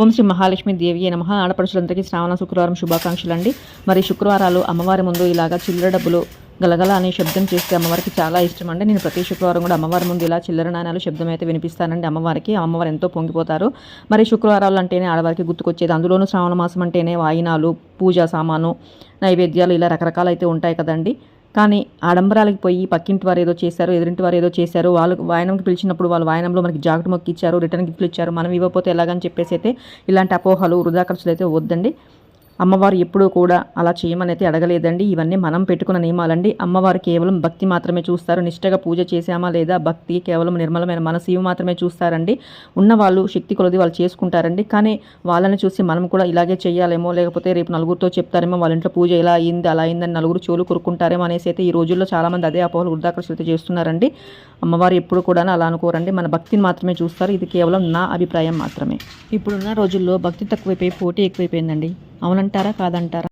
ఓం శ్రీ మహాలక్ష్మి దేవి నమ. ఆడపడుచులందరికీ శ్రావణ శుక్రవారం శుభాకాంక్షలు అండి మరి శుక్రవారాలు అమ్మవారి ముందు ఇలాగా చిల్లర డబ్బులు గలగల అనే శబ్దం చేస్తే అమ్మవారికి చాలా ఇష్టం అండి నేను ప్రతి శుక్రవారం కూడా అమ్మవారి ముందు ఇలా చిల్లర నాణాలు శబ్దం అయితే వినిపిస్తానండి అమ్మవారికి. అమ్మవారు ఎంతో పొంగిపోతారు. మరి శుక్రవారాలు అంటేనే ఆడవారికి గుర్తుకొచ్చేది. అందులోనూ శ్రావణ మాసం అంటేనే వాయినాలు పూజా సామాను నైవేద్యాలు ఇలా రకరకాలు అయితే ఉంటాయి కదండి. కానీ ఆడంబరాలకు పోయి పక్కింటి వారు ఏదో చేశారు ఎదురింటి వారు ఏదో చేశారు వాళ్ళు వాయనంకి పిలిచినప్పుడు వాళ్ళు వాయనంలో మనకి జాకెట్ మొక్కి ఇచ్చారు రిటర్న్ గిఫ్ట్లు ఇచ్చారు మనం ఇవ్వకపోతే ఎలాగని చెప్పేసి అయితే ఇలాంటి అపోహలు వృధా ఖర్చులు అయితే వద్దండి. అమ్మవారు ఎప్పుడూ కూడా అలా చేయమనైతే అడగలేదండి. ఇవన్నీ మనం పెట్టుకున్న నియమాలండి. అమ్మవారు కేవలం భక్తి మాత్రమే చూస్తారు. నిష్టగా పూజ చేశామా లేదా భక్తి కేవలం నిర్మలమైన మనసు ఇవి మాత్రమే చూస్తారండి. ఉన్నవాళ్ళు శక్తి కొలది వాళ్ళు చేసుకుంటారండి. కానీ వాళ్ళని చూసి మనం కూడా ఇలాగే చేయాలేమో లేకపోతే రేపు నలుగురితో చెప్తారేమో వాళ్ళ ఇంట్లో పూజ ఇలా అయింది అలా అయిందని నలుగురు చెవులు కొరుక్కుంటారేమో అనేసి అయితే ఈ రోజుల్లో చాలామంది అదే అపోహలు వృద్ధాకర్షలు చేస్తున్నారండి. అమ్మవారు ఎప్పుడు కూడా అలా అనుకోరండి. మన భక్తిని మాత్రమే చూస్తారు. ఇది కేవలం నా అభిప్రాయం మాత్రమే. ఇప్పుడున్న రోజుల్లో భక్తి తక్కువైపోయి పోటీ ఎక్కువైపోయిందండి. అవునంటారా కాదంటారా?